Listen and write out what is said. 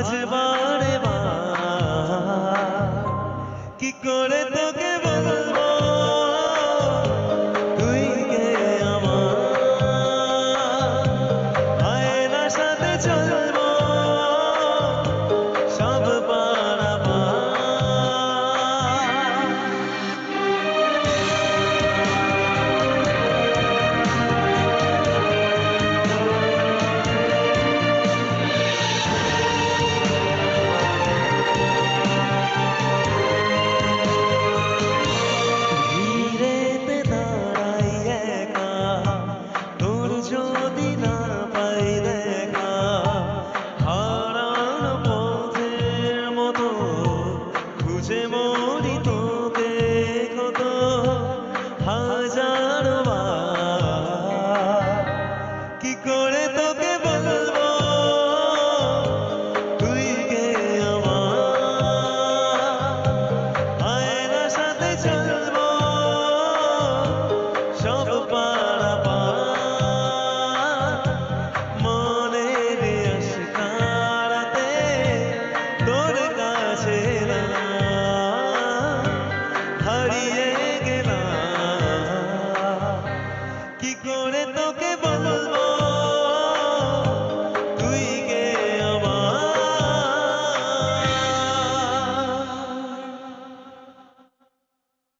आज কাছে না হারিয়ে গেলাম। কি